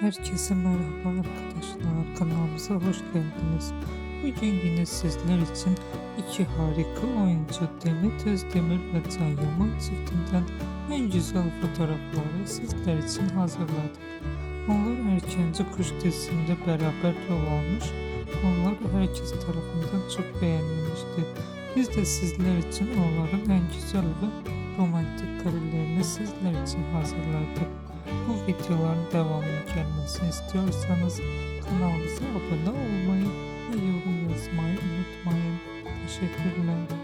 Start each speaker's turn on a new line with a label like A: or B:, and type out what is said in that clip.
A: Herkese merhaba arkadaşlar. Kanalımıza hoş geldiniz. Bugün yine sizler için iki harika oyuncu Demet Özdemir ve Can Yaman çiftinden en güzel fotoğrafları sizler için hazırladık. Onlar erkenci kuş dizisinde beraber rol almış. Onlar herkes tarafından çok beğenilmişti. Biz de sizler için onların en güzel ve romantik karelerini sizler için hazırladık. Videoların devamını gelmesini istiyorsanız kanalımıza abone olmayı ve yorum yazmayı unutmayın. Teşekkürler.